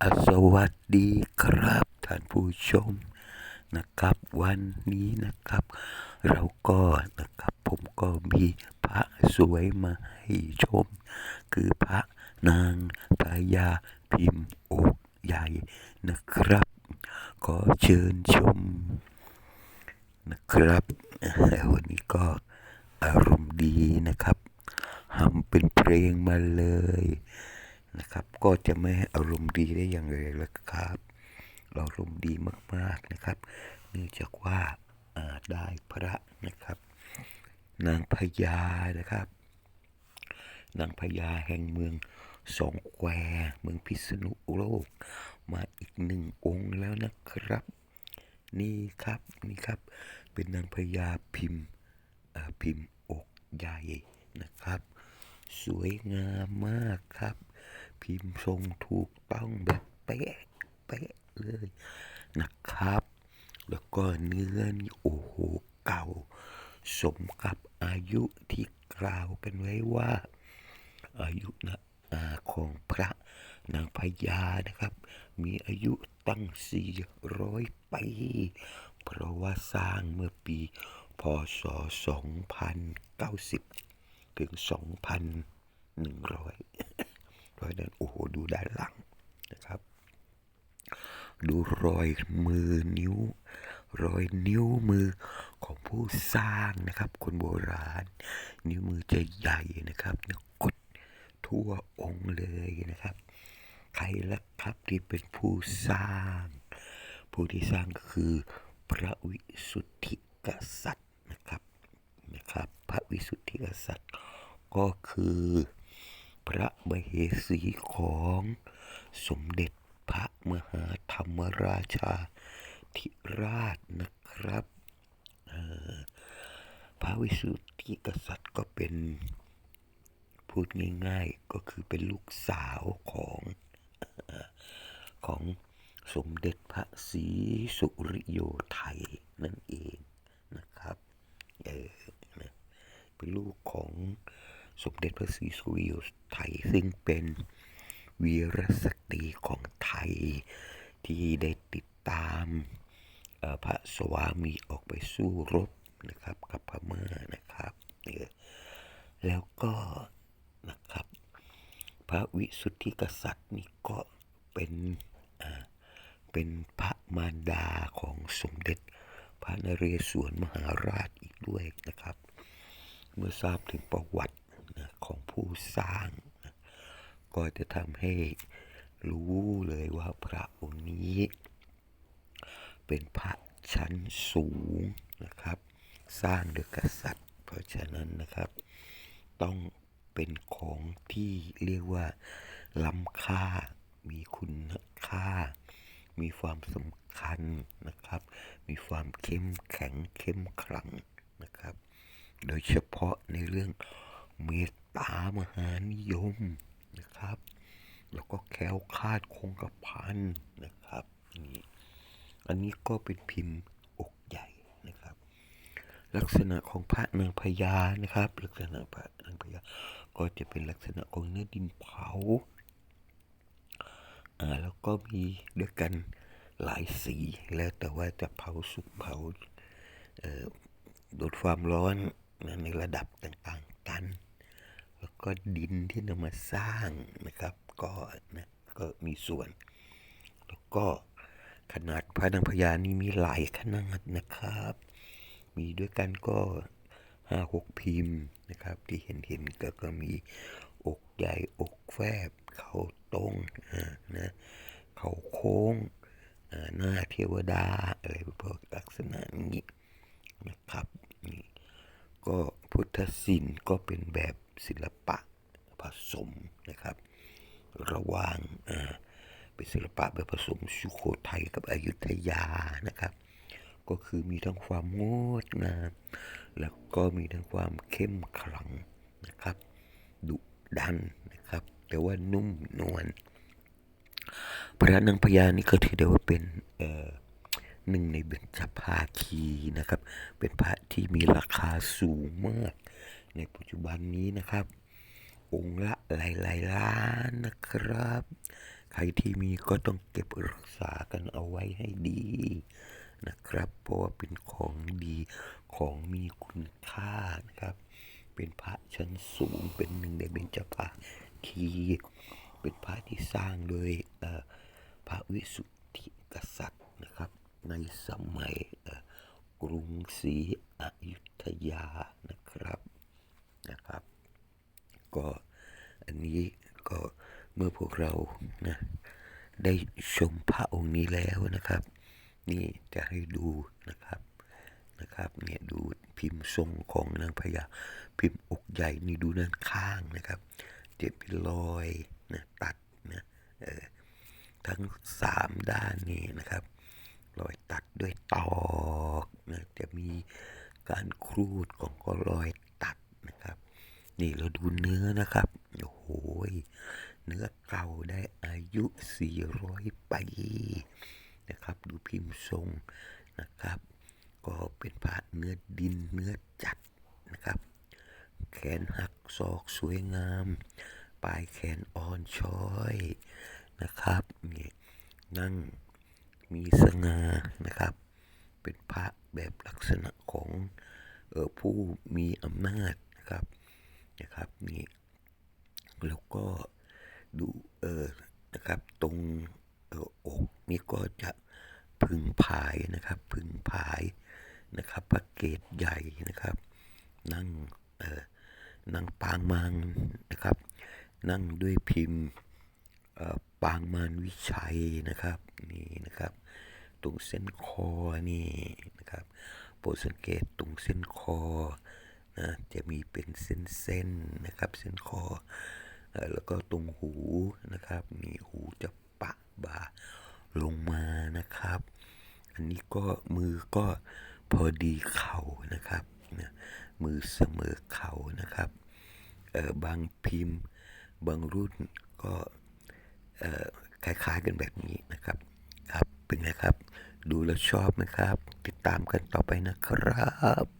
สวัสดีครับท่านผู้ชมนะครับ วันนี้นะครับ เราก็นะครับผมก็มีพระสวยมาให้ชม คือพระนางพญาพิมพ์อกใหญ่นะครับ ขอเชิญชมนะครับ วันนี้ก็อารมณ์ดีนะครับทำเป็นเพลงมาเลย นะครับ ก็จะไม่ให้อารมณ์ดีได้อย่างไรล่ะครับเราอารมณ์ดีมากๆนะครับ เนื่องจากว่าาได้พระนะครับ นางพญานะครับ นางพญาแห่งเมืองสองแควเมืองพิษณุโลก มาอีกหนึ่งองค์แล้วนะครับ นี่ครับนี่ครับ เป็นนางพญาพิมพ์พิมพ์อกใหญ่นะครับ สวยงามมากครับ พิมพ์ทรงถูกต้องแบบเป๊ะเป๊ะเลยนะครับ แล้วก็เนื้อนี่โอ้โหเก่า สมกับอายุที่กล่าวกันไว้ว่า อายุนะอาของพระนางพญานะครับ มีอายุตั้ง 400 ปี เพราะว่าสร้างเมื่อปี พศ 2090 ถึง 2,100 เพราะฉะนั้นโอ้โหดูด้านหลังนะครับ ดูรอยมือนิ้ว รอยนิ้วมือของผู้สร้างนะครับ คนโบราณ นิ้วมือจะใหญ่นะครับกดทั่วองค์เลยนะครับ ใครละครับที่เป็นผู้สร้าง ผู้ที่สร้างคือพระวิสุทธิกษัตริย์นะครับนะครับ พระวิสุทธิกษัตริย์ก็คือ พระมเหสีของสมเด็จพระมหาธรรมราชาธิราชนะครับ พระวิสุทธิกษัตริย์ก็เป็น พูดง่ายๆก็คือเป็นลูกสาวของอของสมเด็จพระศรีสุริโยไทยนั่นเองนะครับ เออเป็นลูกของ สมเด็จพระศรีสุริโยไทยซึ่งเป็นวีรสตรีของไทยที่ได้ติดตามพระสวามีออกไปสู้รบนะครับกับพม่านะครับ แล้วก็นะครับ พระวิสุทธิกษัตริย์นี่ก็เป็นเป็นพระมารดาของสมเด็จ พระนเรศวรมหาราชอีกด้วยนะครับ เมื่อทราบถึงประวัติ ของผู้สร้าง ก็จะทำให้รู้เลยว่าพระองค์นี้ เป็นพระชั้นสูงนะครับ สร้างโดยกษัตริย์ เพราะฉะนั้นนะครับ ต้องเป็นของที่เรียกว่า ล้ำค่า มีคุณค่า มีความสำคัญนะครับ มีความเข้มแข็งเข้มขลังนะครับ โดยเฉพาะในเรื่อง เมตตามหานิยมนะครับ แล้วก็แค้วคาดคงกระพันนะครับนี่อันนี้ก็เป็นพิมพ์อกใหญ่นะครับ ลักษณะของพระนางพญานะครับ ลักษณะพระนางพญาก็จะเป็นลักษณะของเนื้อดินเผาอ่าแล้วก็มีด้วยกันหลายสีแล้วแต่ว่าจะเผาสุกเผาเอ่อโดนความร้อนในระดับต่างๆ ก็ดินที่นำมาสร้างนะครับ ก็นะก็มีส่วน แล้วก็ขนาดพระนางพญานี่มีหลายขนาดนะครับ มีด้วยกันก็ห้าหกพิมพ์นะครับ ที่เห็นเห็นก็ก็มีอกใหญ่อกแฟบ เขาตรงนะเขาโค้งหน้าเทวดาอะไรพวกลักษณะนี้นะครับนี่ก็พุทธศิลป์ก็เป็นแบบ ศิลปะผสมนะครับ ระหว่างอ่าเป็นศิลปะแบบผสมสุโขทัยกับอยุธยานะครับ ก็คือมีทั้งความงดงามแล้วก็มีทั้งความเข้มขลังนะครับ ดุดันนะครับ แต่ว่านุ่มนวลพระนางพญานี่ก็ถือได้ว่าเป็นเอ่อหนึ่งในเบญจภาคีนะครับ เป็นพระที่มีราคาสูงมาก ในปัจจุบันนี้นะครับ องค์ละหลายๆล้านนะครับ ใครที่มีก็ต้องเก็บรักษากันเอาไว้ให้ดีนะครับเพราะว่าเป็นของดีของมีคุณค่านะครับ เป็นพระชั้นสูงเป็นหนึ่งในเบญจภาคีเป็นพระที่สร้างโดยพระวิสุทธิกษัตริย์นะครับ ในสมัยกรุงศรีอยุธยานะครับนะครับ ก็อันนี้ก็เมื่อพวกเรานะได้ชมพระองค์นี้แล้วนะครับ นี่จะให้ดูนะครับนะครับเนี่ยดูพิมพ์ทรงของนางพญาพิมพ์อกใหญ่นี่ดูด้านข้างนะครับจะเป็นรอยนะตัดนะเออทั้งสามด้านนี่นะครับรอยตัดด้วยตอกนะจะมีการครูดของก็รอยตัดนะครับ นี่เราดูเนื้อนะครับ โอ้โหยเนื้อเก่าได้อายุ 400 ปีนะครับ ดูพิมพ์ทรงนะครับ ก็เป็นพระเนื้อดินเนื้อจัดนะครับ แขนหักศอกสวยงาม ปลายแขนอ่อนช้อยนะครับนี่นั่งมีสง่านะครับ เป็นพระแบบลักษณะของออผู้มีอำนาจนะครับ นะครับนี่แล้วก็ดูเออนะครับตรงเอออกนี่ก็จะพึงพายนะครับพึงพายนะครับพระเกตใหญ่นะครับ นั่งเออนั่งปางมังนะครับ นั่งด้วยพิมพ์เออปางมารวิชัยนะครับนี่นะครับ ตรงเส้นคอนี่นะครับโปรดสังเกตตรงเส้นคอ จะมีเป็นเส้นๆนะครับเส้นคออแล้วก็ตรงหูนะครับนี่หูจะปะบ่าลงมานะครับ อันนี้ก็มือก็พอดีเข่านะครับนะมือเสมอเข่านะครับบางพิมพ์บางรุ่นก็คล้ายๆกันแบบนี้นะครับครับเป็นไงครับ ดูแล้วชอบไหมครับ ติดตามกันต่อไปนะครับ